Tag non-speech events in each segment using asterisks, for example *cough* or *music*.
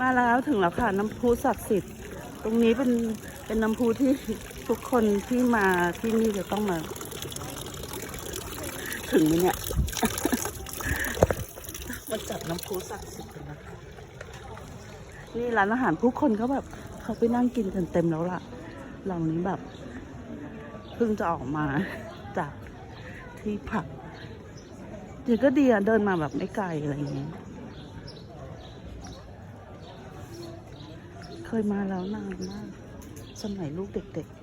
มาแล้วถึงแล้วค่ะน้ำพุศักดิ์สิทธิ์ ตรงนี้เป็นเป็นน้ำพุที่ทุกคนที่มาที่นี่จะต้องมา ถึงไหมเนี่ยมาจับน้ำพุศักดิ์สิทธิ์กันนะคะนี่ร้านอาหารผู้คนเขาแบบเขาไปนั่งกินกันเต็มแล้วล่ะหลังนี้แบบเพิ่งจะออกมาจากที่พักจริงก็ดีอะเดินมาแบบไม่ไกลอะไรอย่างเงี้ย เค คยมาแล้วนานมาก สมัยลูกเด็กๆ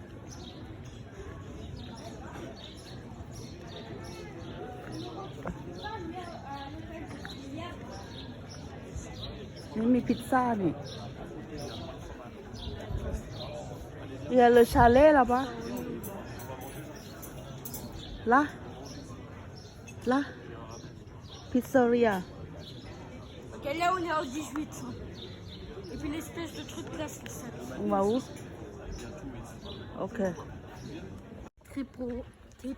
นี่มีพิซซ่านี่เยลชาเล่หรอปะละละพิซซ่าเรีย Quelle est on 18 puis l'espèce de truc là, c'est ça. On va où Ok. Très pro. Très...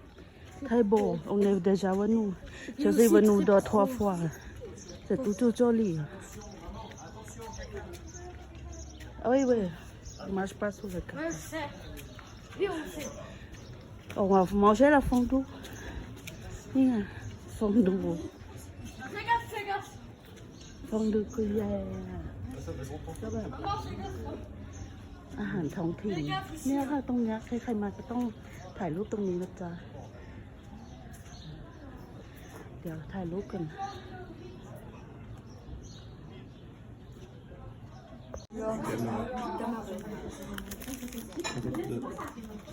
Très beau. On est déjà venu. Je suis venu deux, trois fois. C'est tout joli. Ah Oui, oui. Je marche pas sur le c'est. Oui, on sait. On va manger la fondue. Viens, fondue. Fondue gruyère. อาหารท้องถิ่นเนี่ยค่ะตรงเนี้ยใครๆมาก็ต้องถ่ายรูปตรงนี้นะจ๊ะ เดี๋ยวถ่ายรูปกันเ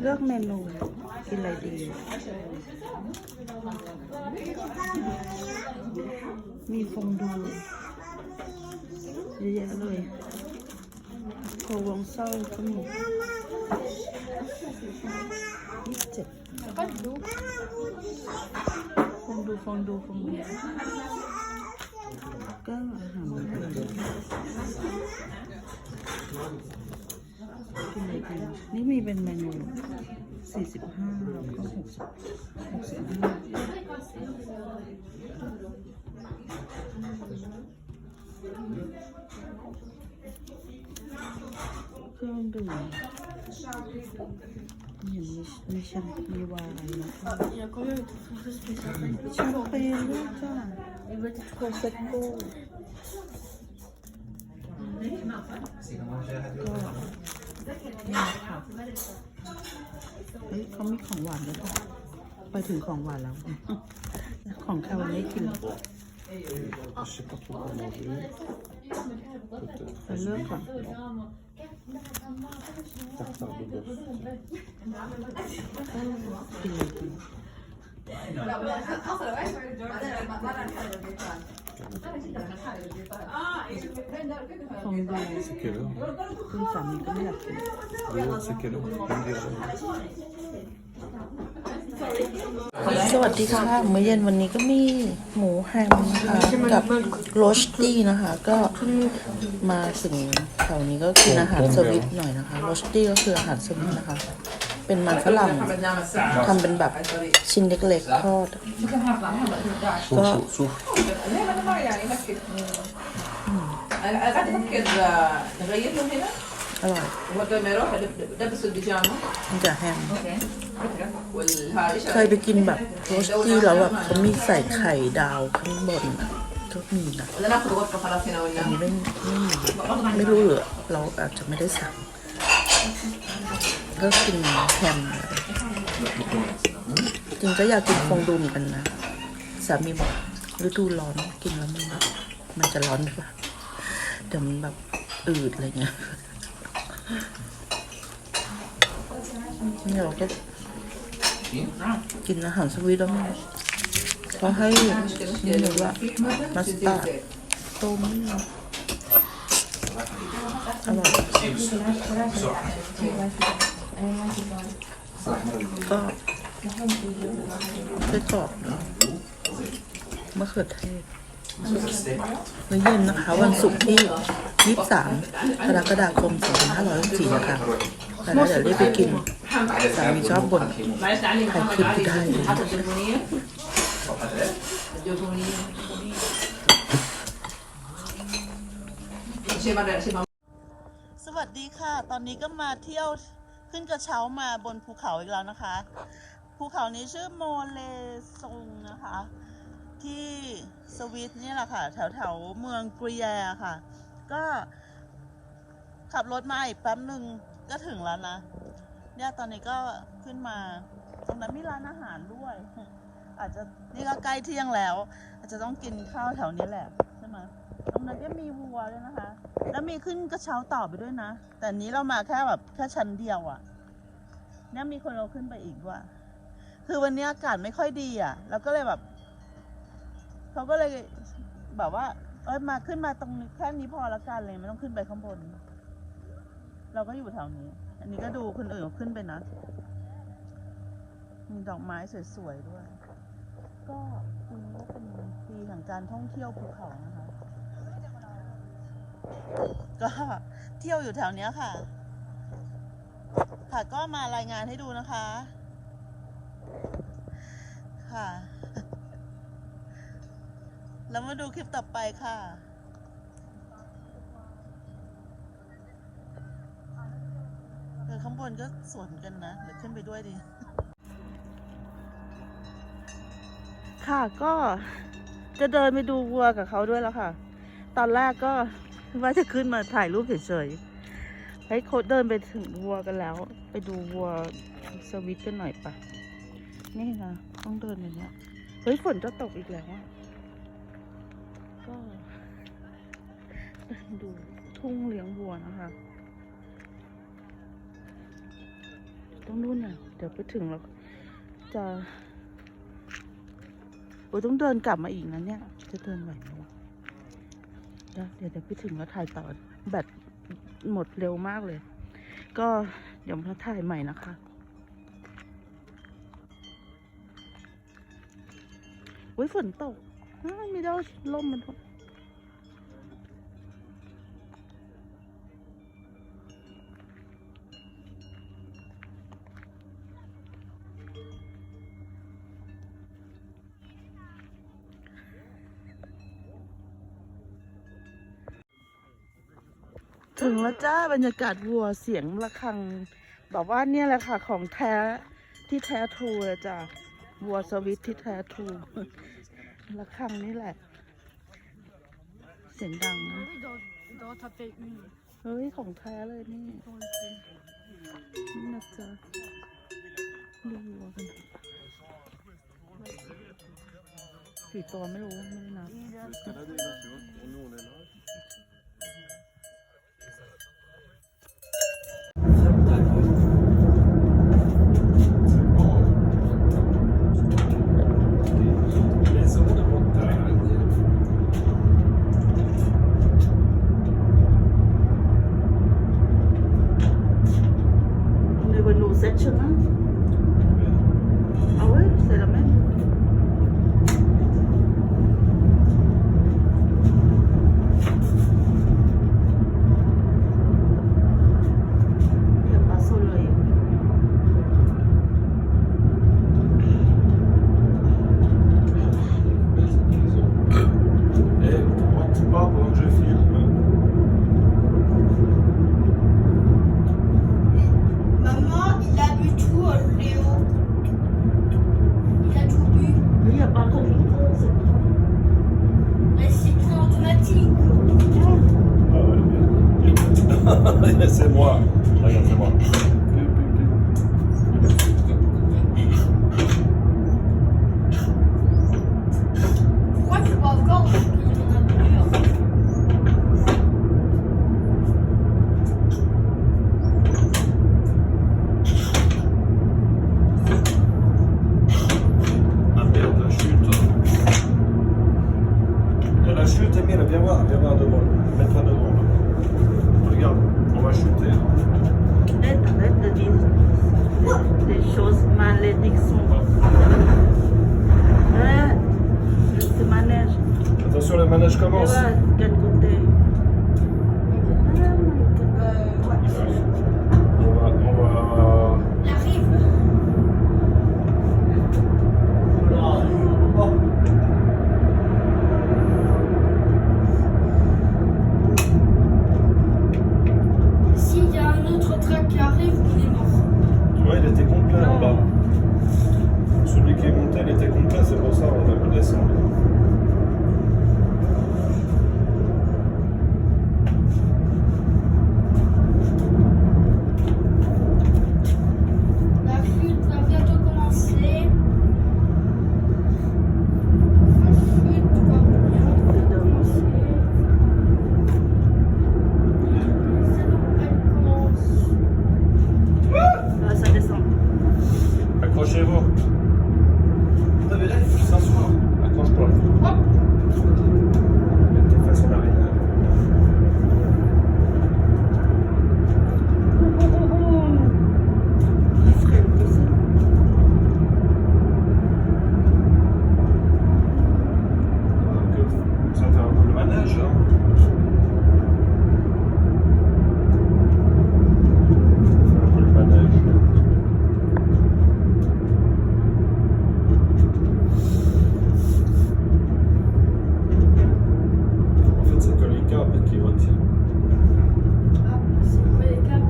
เลือกเมนูกินอะไรดี มีฟองดูเยอะแยะเลยโควงเศร้าก็มียี่สิบเจ็ด Pas de dos. ฟองดูฟองดูฟองดูก็อาหาร เหมือนกันกินอะไรดีนี่มีเป็นเมนูสี่สิบห้าแล้วก็หกสิบหกสิบห้าเครื่องดื่มเห็นมีมีแชมป์มีไวน์นะคะ Il y a combien de trucs spéciaux แชมเปญด้วยจ้า Il va être โปรเซโก้ก็นี่ค่ะ เฮ้ยเขามีของหวานด้วยค่ะไปถึงของหวานแล้ว ของข้าวไม่กิน Je sais pas trop quoi manger. Peut-être ไปเลือกก่อน tartare de bœuf. กินเลยกินของดู C'est quelle heure คุณสามีก็ไม่อยากกิน Dehors, c'est quelle heure Même déjà. สวัสดีค่ะมื้อเย็นวันนี้ก็มีหมูแฮมนะคะกับโรสตี้นะคะ ก็มาถึงแถวนี้ก็กินอาหารสวิตหน่อยนะคะโรสตี้ก็คืออาหารสวิตนะคะ เป็นมันฝรั่งทำเป็นแบบชิ้นเล็กๆทอด Souffle, souffle. أعتقد نغير من هنا อร่อย هو لما يروح لبس البيجامه มันจะแฮม والهاي เคยไปกินแบบโรสตี้แล้วแบบเขามีใส่ไข่ดาวข้างบนอะก็มีนะ ولا ناخذ غرفه خلاص هنا อัน ولا นี้ไม่ไม่มีไม่รู้เหรอเราอาจจะไม่ได้สั่ง ก็กินแฮมจริงก็อยากกินฟองดูเหมือนกันนะ สามีบอกฤดูร้อนกินแล้วมันมันจะร้อนหรือเปล่าเดี๋ยวมันแบบอืดอะไรเงี้ยเนี่ยเราก็กินอาหารสวีทแล้วมันเขาให้นี่หนูว่ามัสตาร์ดต้มอร่อย อันนี้กี่ร้อก็แนกี่มะเขือเทศมื้อเย็นนะคะ วันศุกร์ที่ 23กรกฎาคม2564นะคะแล้วเดี๋ยวรีบไปกินสามีชอบบ่นใครคิดได้สวัสดีค่ะ ตอนนี้ก็มาเที่ยว ขึ้นกระเช้ามาบนภูเขาอีกแล้วนะคะ ภูเขานี้ชื่อโมเลซงนะคะ ที่สวิตนี่แหละค่ะ แถวแถวเมืองกรีแยค่ะ ก็ขับรถมาอีกแป๊บหนึ่งก็ถึงแล้วนะ เนี่ยตอนนี้ก็ขึ้นมา ตรงนั้นมีร้านอาหารด้วย อาจจะนี่ก็ใกล้เที่ยงแล้ว อาจจะต้องกินข้าวแถวนี้แหละ ตรงนั้นก็มีวัวด้วยนะคะ แล้วมีขึ้นกระเช้าต่อไปด้วยนะ แต่นี้เรามาแค่แบบแค่ชั้นเดียวอะ่ะเนี่ยมีคนเราขึ้นไปอีกด้วยคือวันนี้อากาศไม่ค่อยดีอะ่ะ แล้วก็เลยแบบเขาก็เลยแบบว่า เอ้ยมาขึ้นมาตรงนี้แค่นี้พอละกันเลยไม่ต้องขึ้นไปข้างบน เราก็อยู่แถวนี้ อันนี้ก็ดูคนอื่นเขาขึ้นไปนะ มีดอกไม้สวยๆด้วย ก็ปีนี้ก็เป็นปีแห่งการท่องเที่ยวภูเขานะคะ ก็เที่ยวอยู่แถวเนี้ยค่ะ ค่ะก็มารายงานให้ดูนะคะ ค่ะ แล้วมาดูคลิปต่อไปค่ะเออข้างบนก็สวนกันนะเดี๋ยวขึ้นไปด้วยดิค่ะก็จะเดินไปดูวัวกับเขาด้วยแล้วค่ะ ตอนแรกก็ ว่าจะขึ้นมาถ่ายรูปเฉยๆให้โคดเดินไปถึงวัวกันแล้ว ไปดูวัวสวิตกันหน่อยปะนี่นะต้องเดินอย่างเนี้ยเฮ้ยฝนจะตกอีกแล้วอะก็เดินดูทุ่งเลี้ยงวัวนะคะ ต้องนู่นน่ะ เดี๋ยวไปถึงแล้วจะโอ้ยต้องเดินกลับมาอีกนะเนี่ย จะเดินไหวไหม วะเดี๋ยวเดี๋ยวพี่ถึงแล้วถ่ายต่อแบตหมดเร็วมากเลย ก็เดี๋ยวมาถ่ายใหม่นะคะ อุ้ยฝนตกไม่ได้ล่มมัน แล้วจ้าบรรยากาศวัวเสียงระฆังแบบว่าเนี่ยแหละค่ะ ของแท้ที่แท้ทรูเลยจ้ะวัวสวิตที่แท้ทรูระฆังนี่แหละ เสียงดังนะเฮ้ยของแท้เลยนี่นี่นะจ๊ะดูวัวกันกี่ตัวไม่รู้ไม่นับ *laughs* c'est moi. Regarde, c'est moi. En fait, c'est que les câbles qui retiennent. Ah, c'est quoi les câbles?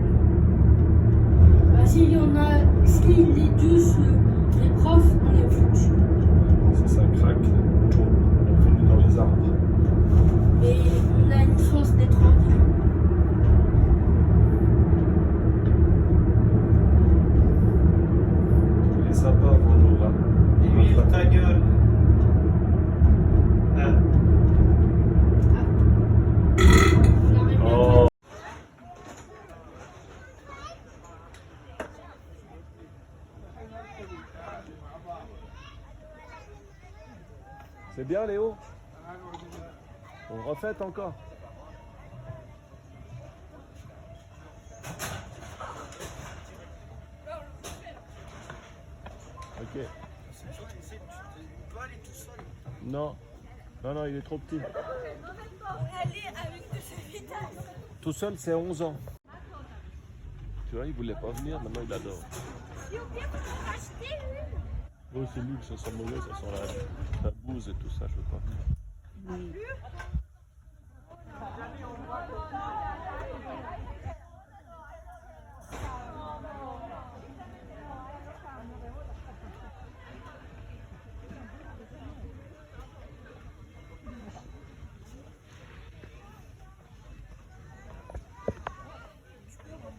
Bah, s'il y en a, s'il les touche, les profs, on les C'est Ça craque. Bien, Léo On refait encore Ok. Non. Non, non, il est trop petit. Tout seul, c'est 11 ans. Tu vois, il voulait pas venir, maintenant il adore. Oh, c'est nul, ça sent mauvais, ça sent la, la bouse et tout ça, je veux pas.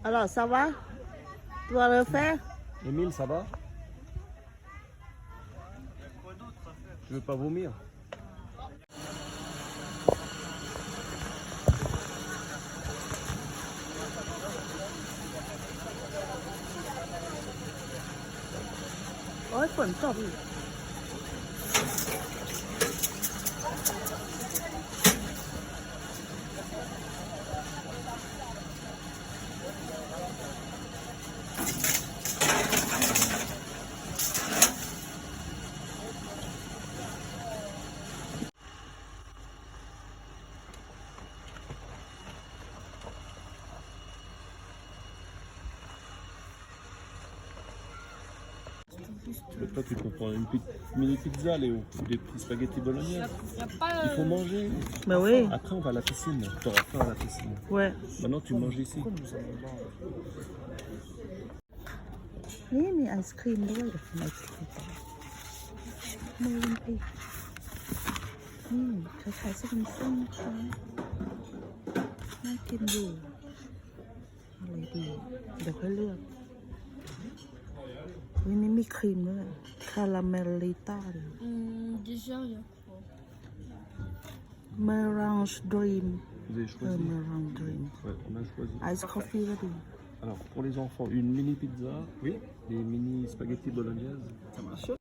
Alors, ça va? Tu vas le faire Émile, ça va? Tu veux pas vomir. Oh, โอ้ยฝนตกอีก Mais toi, tu comprends une petite mini pizza, Léo, ou des petits spaghettis bolognaises. Il faut manger. Mais oui, Après, on va à la piscine. Tu auras faim à la piscine. ouais. Maintenant, tu manges ici. นี่มีไอศครีมด้วยเดี๋ยวกินไอศครีมต่อมือมั นไปนี่คล้ายๆสวินเส้นนะคะน่ากินอยู่อะไรดีเดี๋ยวค่อยเลือกวันนี้มีครีมด้วยคาราเมลลิต้าดิ Hum, déjà, rien. เมรังดรีม Vous avez เออ choisi เมรังดรีม Ouais, on a choisi. ไอซ์คอฟฟี่ก็ดี Alors, pour les enfants, une mini pizza. Oui. Des mini spaghettis bolognaises. Ça marche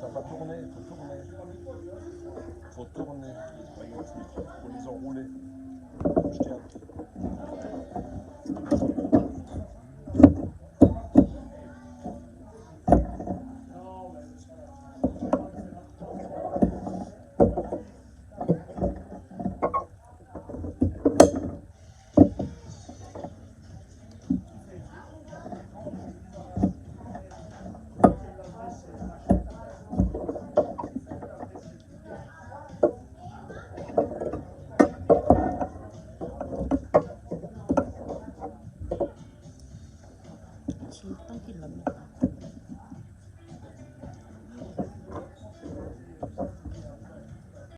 T'as pas tourné, faut tourner. Faut tourner les spaghettis, faut les enrouler. Je t'ai